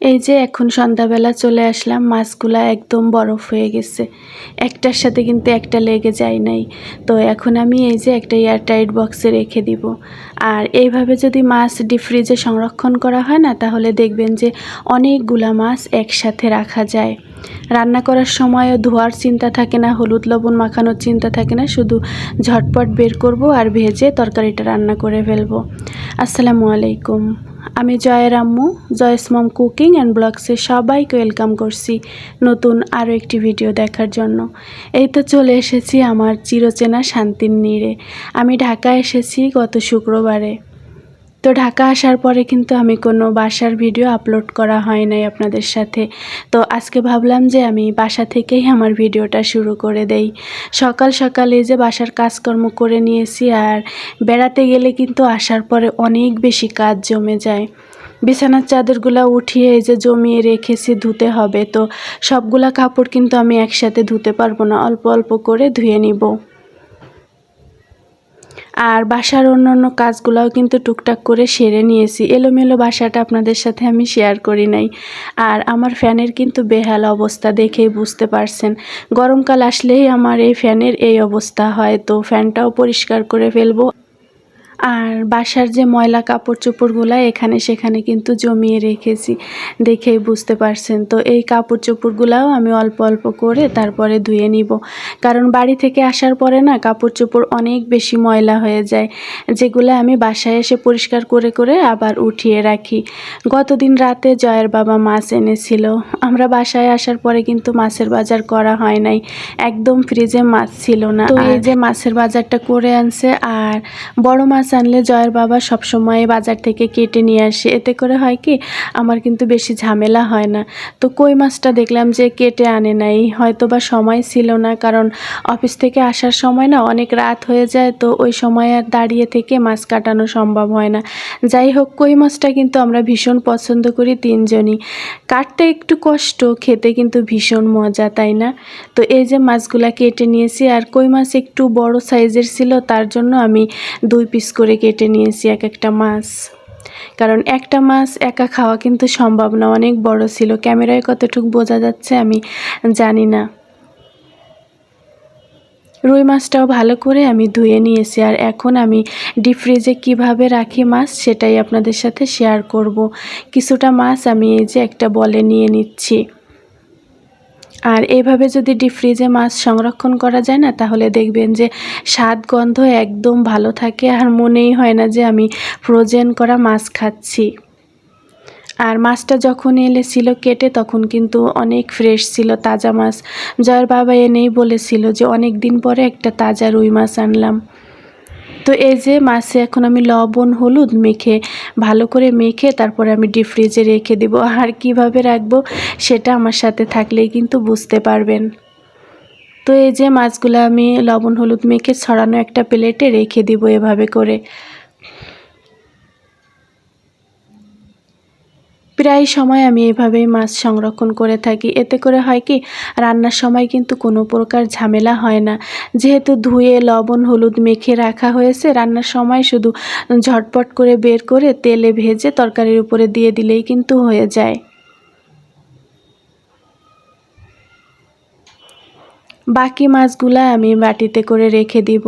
এই যে এখন সন্ধ্যাবেলা চলে আসলাম, মাছগুলা একদম বরফ হয়ে গেছে। একটার সাথে কিন্তু একটা লেগে যায় নাই। তো এখন আমি এই যে একটা এয়ারটাইট বক্সে রেখে দিব। আর এইভাবে যদি মাছ ডিপ ফ্রিজে সংরক্ষণ করা হয় না, তাহলে দেখবেন যে অনেকগুলা মাছ একসাথে রাখা যায়। রান্না করার সময়ও ধোয়ার চিন্তা থাকে না, হলুদ লবণ মাখানোর চিন্তা থাকে না, শুধু ঝটপট বের করব আর ভেজে তরকারিটা রান্না করে ফেলব। আসসালামু আলাইকুম। আমি জয়ের আম্মু, জয়েস কুকিং অ্যান্ড ব্লগসে সবাইকে ওয়েলকাম করছি নতুন আরও একটি ভিডিও দেখার জন্য। এই তো চলে এসেছি আমার চিরচেনা শান্তির নীড়ে। আমি ঢাকা এসেছি গত শুক্রবারে। তো ঢাকা আসার পরে কিন্তু আমি কোনো বাসার ভিডিও আপলোড করা হয় নাই আপনাদের সাথে। তো আজকে ভাবলাম যে আমি বাসা থেকেই আমার ভিডিওটা শুরু করে দেই। সকাল সকালে যে বাসার কাজকর্ম করে নিয়েছি আর বেড়াতে গেলে কিন্তু আসার পরে অনেক বেশি কাজ জমে যায়। বিছানার চাদরগুলো উঠিয়ে এই যে জমিয়ে রেখেছি ধুতে হবে। তো সবগুলা কাপড় কিন্তু আমি একসাথে ধুতে পারব না, অল্প অল্প করে ধুয়ে নিব। আর বাসার অন্য অন্য কাজগুলোও কিন্তু টুকটাক করে সেরে নিয়েছি। এলোমেলো বাসাটা আপনাদের সাথে আমি শেয়ার করি নাই। আর আমার ফ্যানের কিন্তু বেহাল অবস্থা দেখেই বুঝতে পারছেন। গরমকাল আসলেই আমার এই ফ্যানের এই অবস্থা হয়, তো ফ্যানটাও পরিষ্কার করে ফেলব। আর বাসার যে ময়লা কাপড় চোপড়গুলো এখানে সেখানে কিন্তু জমিয়ে রেখেছি দেখেই বুঝতে পারছেন। তো এই কাপড় চোপড়গুলাও আমি অল্প অল্প করে তারপরে ধুয়ে নিব। কারণ বাড়ি থেকে আসার পরে না কাপড় চোপড় অনেক বেশি ময়লা হয়ে যায় যেগুলো আমি বাসায় এসে পরিষ্কার করে করে আবার উঠিয়ে রাখি। গতদিন রাতে জয়ের বাবা মাছ এনেছিল। আমরা বাসায় আসার পরে কিন্তু মাছের বাজার করা হয় নাই একদম ফ্রিজে মাছ ছিল না। তো এই যে মাছের বাজারটা করে আনছে আর বড় মাছ আনলে জয়ের বাবা সবসময় বাজার থেকে কেটে নিয়ে আসে। এতে করে হয় কি, আমার কিন্তু বেশি ঝামেলা হয় না। তো কই মাছটা দেখলাম যে কেটে আনে নাই। হয়তো বা সময় ছিল না, কারণ অফিস থেকে আসার সময় না অনেক রাত হয়ে যায়, তো ওই সময় আর দাঁড়িয়ে থেকে মাছ কাটানো সম্ভব হয় না। যাই হোক, কই মাছটা কিন্তু আমরা ভীষণ পছন্দ করি তিনজনই। কাটতে একটু কষ্ট, খেতে কিন্তু ভীষণ মজা, তাই না? তো এই যে মাছগুলা কেটে নিয়েছি, আর কই মাছ একটু বড় সাইজের ছিল, তার জন্য আমি দুই পিস করে কেটে নিয়েছি এক একটা মাছ। কারণ একটা মাছ একা খাওয়া কিন্তু সম্ভব না, অনেক বড় ছিল। ক্যামেরায় কতটুকু বোঝা যাচ্ছে আমি জানি না। রুই মাছটাও ভালো করে আমি ধুয়ে নিয়েছি আর এখন আমি ডিপ ফ্রিজে কীভাবে রাখি মাছ সেটাই আপনাদের সাথে শেয়ার করব। কিছুটা মাছ আমি এই যে একটা বলে নিয়ে নিচ্ছি। আর এইভাবে যদি ডিপ ফ্রিজে মাছ সংরক্ষণ করা যায় না, তাহলে দেখবেন যে স্বাদ গন্ধ একদম ভালো থাকে আর মনেই হয় না যে আমি ফ্রোজেন করা মাছ খাচ্ছি। আর মাছটা যখন এলে ছিল কেটে, তখন কিন্তু অনেক ফ্রেশ ছিল তাজা মাছ। জয়ের বাবা এনেই বলেছিল যে অনেক দিন পরে একটা তাজা রুই মাছ আনলাম। তো এই যে মাছে এখন আমি লবণ, হলুদ মেখে, ভালো করে মেখে তারপরে আমি ডিপ ফ্রিজে রেখে দেবো। আর কীভাবে রাখব সেটা আমার সাথে থাকলেই কিন্তু বুঝতে পারবেন। তো এই যে মাছগুলো আমি লবণ, হলুদ মেখে ছড়ানো একটা প্লেটে রেখে দিব এভাবে করে। প্রায় সময় আমি এভাবেই মাছ সংরক্ষণ করে থাকি। এতে করে হয় কি, রান্নার সময় কিন্তু কোনো প্রকার ঝামেলা হয় না। যেহেতু ধুয়ে, লবণ, হলুদ মেখে রাখা হয়েছে, রান্নার সময় শুধু ঝটপট করে বের করে তেলে ভেজে তরকারির উপরে দিয়ে দিলেই কিন্তু হয়ে যায়। বাকি মাছগুলা আমি বাটিতে করে রেখে দিব।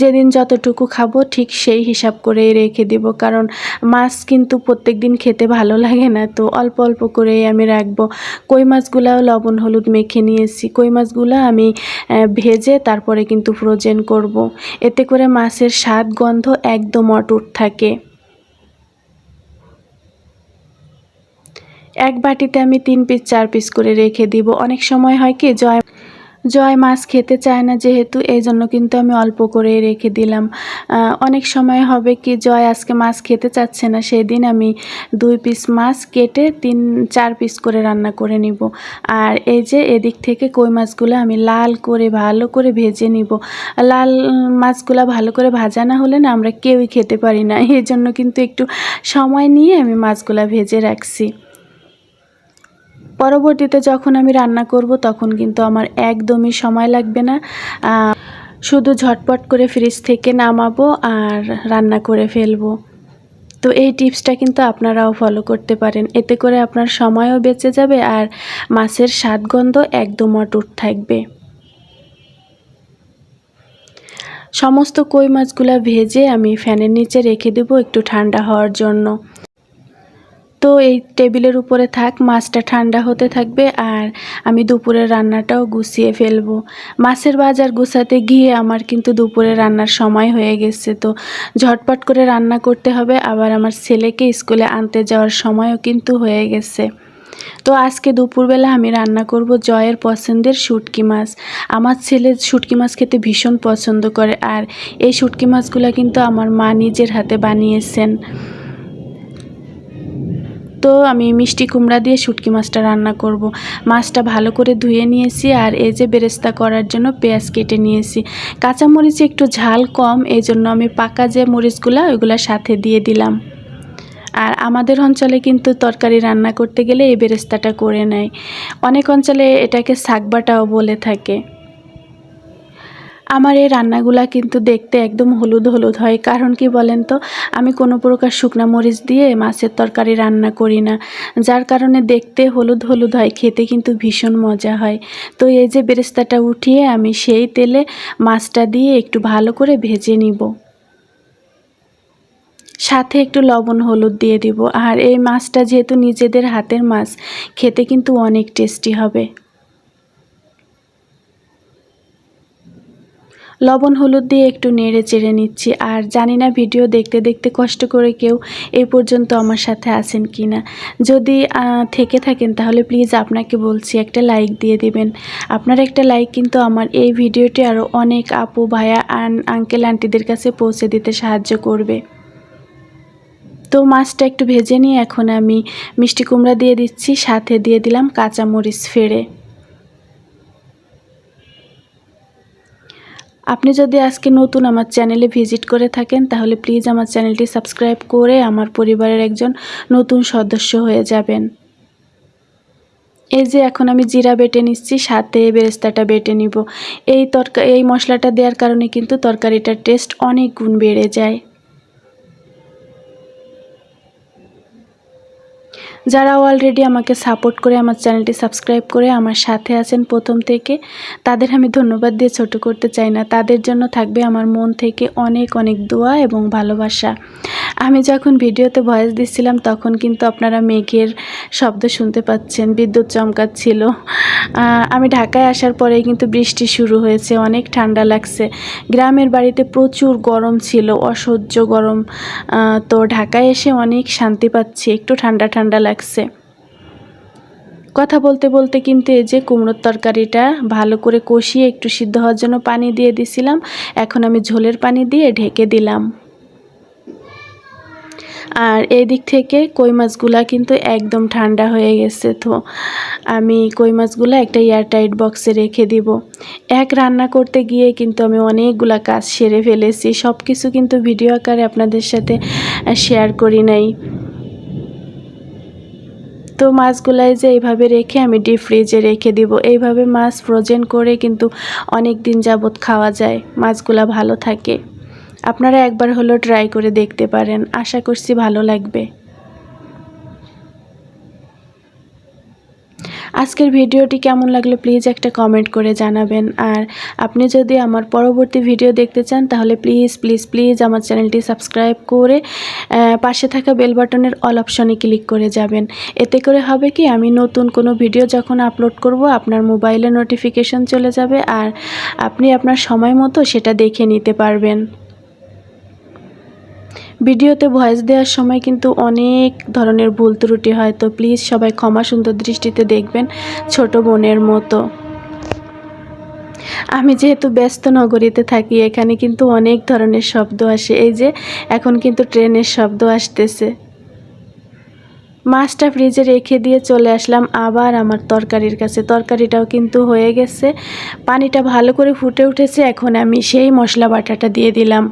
যেদিন যতটুকু খাব ঠিক সেই হিসাব করেই রেখে দিব। কারণ মাছ কিন্তু প্রত্যেক দিন খেতে ভালো লাগে না, তো অল্প অল্প করেই আমি রাখব। কই মাছগুলাও লবণ হলুদ মেখে নিয়েছি। কই মাছগুলো আমি ভেজে তারপরে কিন্তু ফ্রোজেন করব। এতে করে মাছের স্বাদ, গন্ধ একদম অটুট থাকে। এক বাটিতে আমি তিন পিস চার পিস করে রেখে দিব। অনেক সময় হয় কি, জয় জয় মাছ খেতে চায় না যেহেতু এই জন্য কিন্তু আমি অল্প করে রেখে দিলাম। অনেক সময় হবে কি, জয় আজকে মাছ খেতে চাচ্ছে না সেই দিন আমি দুই পিস মাছ কেটে তিন, চার পিস করে রান্না করে নিব। আর এই যে এদিক থেকে কই মাছগুলো আমি লাল করে, ভালো করে ভেজে নিব। লাল মাছগুলো ভালো করে ভাজা না হলে না আমরা কেউই খেতে পারি না এই জন্য কিন্তু একটু সময় নিয়ে আমি মাছগুলো ভেজে রাখছি। পরবর্তীতে যখন আমি রান্না করব, তখন কিন্তু আমার একদমই সময় লাগবে না। শুধু ঝটপট করে ফ্রিজ থেকে নামাবো আর রান্না করে ফেলব। তো এই টিপসটা কিন্তু আপনারাও ফলো করতে পারেন। এতে করে আপনার সময়ও বেঁচে যাবে আর মাছের স্বাদগন্ধ একদম অটুট থাকবে। সমস্ত কই মাছগুলা ভেজে আমি ফ্যানের নিচে রেখে দেবো একটু ঠান্ডা হওয়ার জন্য। তো এই টেবিলের উপরে থাক, মাছটা ঠান্ডা হতে থাকবে আর আমি দুপুরের রান্নাটাও গুছিয়ে ফেলব। মাছের বাজার গুছাতে গিয়ে আমার কিন্তু দুপুরে রান্নার সময় হয়ে গেছে। তো ঝটপট করে রান্না করতে হবে, আবার আমার ছেলেকে স্কুলে আনতে যাওয়ার সময়ও কিন্তু হয়ে গেছে। তো আজকে দুপুরবেলা আমি রান্না করব জয়ের পছন্দের শুটকি মাছ। আমার ছেলে শুটকি মাছ খেতে ভীষণ পছন্দ করে আর এই শুটকি মাছগুলো কিন্তু আমার মা নিজের হাতে বানিয়েছেন। তো আমি মিষ্টি কুমড়া দিয়ে শুটকি মাছটা রান্না করব। মাছটা ভালো করে ধুয়ে নিয়েছি আর এই যে বেরেস্তা করার জন্য পেঁয়াজ কেটে নিয়েছি। কাঁচামরিচে একটু ঝাল কম এই জন্য আমি পাকা যে মরিচগুলো, ওইগুলো সাথে দিয়ে দিলাম। আর আমাদের অঞ্চলে কিন্তু তরকারি রান্না করতে গেলে এই বেরেস্তাটা করে নেয়। অনেক অঞ্চলে এটাকে শাকবাটাও বলে থাকে। আমার এই রান্নাগুলা কিন্তু দেখতে একদম হলুদ হলুদ হয়। কারণ কি বলেন তো, আমি কোনো প্রকার শুকনা মরিচ দিয়ে মাছের তরকারি রান্না করি না। যার কারণে দেখতে হলুদ হলুদ হয়, খেতে কিন্তু ভীষণ মজা হয়। তো এই যে বেরেস্তাটা উঠিয়ে আমি সেই তেলে মাছটা দিয়ে একটু ভালো করে ভেজে নিব। সাথে একটু লবণ হলুদ দিয়ে দিব। আর এই মাছটা যেহেতু নিজেদের হাতের মাছ, খেতে কিন্তু অনেক টেস্টি হবে। লবণ, হলুদ দিয়ে একটু নেড়ে চেড়ে নিচ্ছি। আর জানি না ভিডিও দেখতে দেখতে কষ্ট করে কেউ এই পর্যন্ত আমার সাথে আছেন কি না যদি থেকে থাকেন তাহলে প্লিজ আপনাকে বলছি, একটা লাইক দিয়ে দিবেন। আপনার একটা লাইক কিন্তু আমার এই ভিডিওটি আরও অনেক আপু, ভাইয়া, আন, আঙ্কেল, আন্টিদের কাছে পৌঁছে দিতে সাহায্য করবে। তো মাছটা একটু ভেজে নিয়ে এখন আমি মিষ্টি কুমড়া দিয়ে দিচ্ছি, সাথে দিয়ে দিলাম কাঁচামরিচ ফেড়ে। আপনি যদি আজকে নতুন আমার চ্যানেলে ভিজিট করে থাকেন, তাহলে প্লিজ আমার চ্যানেলটি সাবস্ক্রাইব করে আমার পরিবারের একজন নতুন সদস্য হয়ে যাবেন। এই যে এখন আমি জিরা বেটে নিচ্ছি, সাথে বেরেস্তাটা বেটে নিব। এই তরকা, এই মশলাটা দেওয়ার কারণে কিন্তু তরকারিটার টেস্ট অনেক গুণ বেড়ে যায়। যারা অলরেডি আমাকে সাপোর্ট করে, আমার চ্যানেলটি সাবস্ক্রাইব করে, আমার সাথে আছেন প্রথম থেকে, তাদের আমি ধন্যবাদ দিয়ে ছোট করতে চাই না। তাদের জন্য থাকবে আমার মন থেকে অনেক অনেক দোয়া এবং ভালোবাসা। আমি যখন ভিডিওতে ভয়েস দিচ্ছিলাম, তখন কিন্তু আপনারা মেঘের শব্দ শুনতে পাচ্ছেন, বিদ্যুৎ চমকাচ্ছিল। আমি ঢাকায় আসার পরেই কিন্তু বৃষ্টি শুরু হয়েছে, অনেক ঠান্ডা লাগছে। গ্রামের বাড়িতে প্রচুর গরম ছিল, অসহ্য গরম। তো ঢাকায় এসে অনেক শান্তি পাচ্ছি, একটু ঠান্ডা ঠান্ডা লাগছে। কথা বলতে বলতে কিন্তু এই যে কুমড়োর তরকারিটা ভালো করে কষিয়ে একটু সিদ্ধ হওয়ার জন্য পানি দিয়ে দিছিলাম। এখন আমি ঝোলের পানি দিয়ে ঢেকে দিলাম। আর এই দিক থেকে কই মাছগুলা কিন্তু একদম ঠান্ডা হয়ে গেছে তো। আমি কই মাছগুলো একটা এয়ারটাইট বক্সে রেখে দিব। এক রান্না করতে গিয়ে কিন্তু আমি অনেকগুলা কাজ সেরে ফেলেছি। সব কিছু কিন্তু ভিডিও আকারে আপনাদের সাথে শেয়ার করি নাই। তো মাছগুলাই যে এইভাবে রেখে আমি ডিপ ফ্রিজে রেখে দিব। এইভাবে মাছ ফ্রোজেন করে কিন্তু অনেক দিন যাবৎ খাওয়া যায়, মাছগুলা ভালো থাকে। আপনারা একবার হলো ট্রাই করে দেখতে পারেন। আশা করছি ভালো লাগবে। আজকের ভিডিওটি কেমন লাগল প্লিজ একটা কমেন্ট করে জানাবেন। আর আপনি যদি আমার পরবর্তী ভিডিও দেখতে চান, তাহলে প্লিজ প্লিজ প্লিজ আমার চ্যানেলটি সাবস্ক্রাইব করে পাশে থাকা বেল বাটনের অল অপশনে ক্লিক করে যাবেন। এতে করে হবে কি, আমি নতুন কোনো ভিডিও যখন আপলোড করব, আপনার মোবাইলে নোটিফিকেশন চলে যাবে আর আপনি আপনার সময় মতো সেটা দেখে নিতে পারবেন। ভিডিওতে ভয়েস দেওয়ার সময় কিন্তু অনেক ধরনের ভুল ত্রুটি হয়, তো প্লিজ সবাই ক্ষমা সুন্দর দৃষ্টিতে দেখবেন ছোট বোনের মতো। আমি যেহেতু ব্যস্ত নগরীতে থাকি, এখানে কিন্তু অনেক ধরনের শব্দ আসে। এই যে, এখন কিন্তু ট্রেনের শব্দ আসতেছে। মাছটা ফ্রিজে রেখে দিয়ে চলে আসলাম আবার আমার তরকারির কাছে। তরকারিটাও কিন্তু হয়ে গেছে। পানিটা ভালো করে ফুটে উঠেছে, এখন আমি সেই মশলা বাটাটা দিয়ে দিলাম।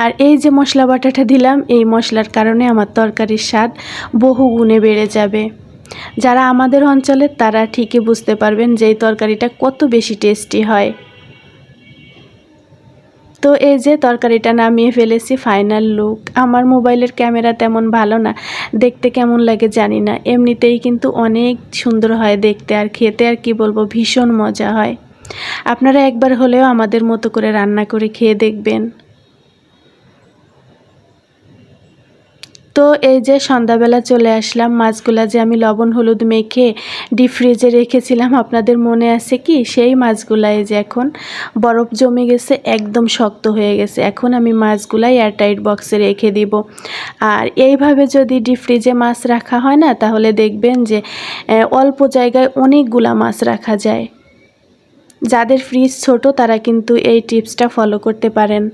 আর এই যে মশলা বাটাটা দিলাম, এই মশলার কারণে আমার তরকারির স্বাদ বহু গুণে বেড়ে যাবে। যারা আমাদের অঞ্চলে, তারা ঠিকই বুঝতে পারবেন যে এই তরকারিটা কত বেশি টেস্টি হয়। তো এই যে তরকারিটা নামিয়ে ফেলেছি, ফাইনাল লুক। আমার মোবাইলের ক্যামেরা তেমন ভালো না, দেখতে কেমন লাগে জানি না। এমনিতেই কিন্তু অনেক সুন্দর হয় দেখতে, আর খেতে আর কি বলব, ভীষণ মজা হয়। আপনারা একবার হলেও আমাদের মতো করে রান্না করে খেয়ে দেখবেন। তো এই যে সন্ধ্যাবেলা চলে আসলাম, মাছগুলা যে আমি লবণ হলুদ মেখে ডিপ ফ্রিজে রেখেছিলাম, আপনাদের মনে আছে কি? সেই মাছগুলা এই যে এখন বরফ জমে গেছে, একদম শক্ত হয়ে গেছে। এখন আমি মাছগুলা এয়ারটাইট বক্সে রেখে দিব। আর এইভাবে যদি ডিপ ফ্রিজে মাছ রাখা হয় না, তাহলে দেখবেন যে অল্প জায়গায় অনেকগুলা মাছ রাখা যায়। যাদের ফ্রিজ ছোট, তারা কিন্তু এই টিপসটা ফলো করতে পারেন।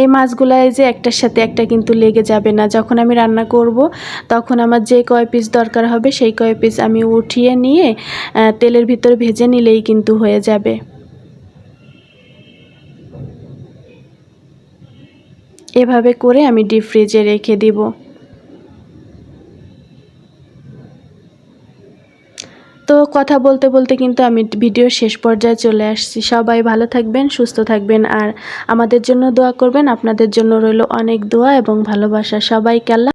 এই মাছগুলাই যে একটার সাথে একটা কিন্তু লেগে যাবে না। যখন আমি রান্না করব, তখন আমার যে কয় পিস দরকার হবে, সেই কয় পিস আমি উঠিয়ে নিয়ে তেলের ভিতরে ভেজে নিলেই কিন্তু হয়ে যাবে। এভাবে করে আমি ডিপ ফ্রিজে রেখে দিব। কথা বলতে বলতে কিন্তু আমি ভিডিওর শেষ পর্যায়ে চলে আসছি। সবাই ভালো থাকবেন, সুস্থ থাকবেন আর আমাদের জন্য দোয়া করবেন। আপনাদের জন্য রইল অনেক দোয়া এবং ভালোবাসা। সবাই আল্লাহ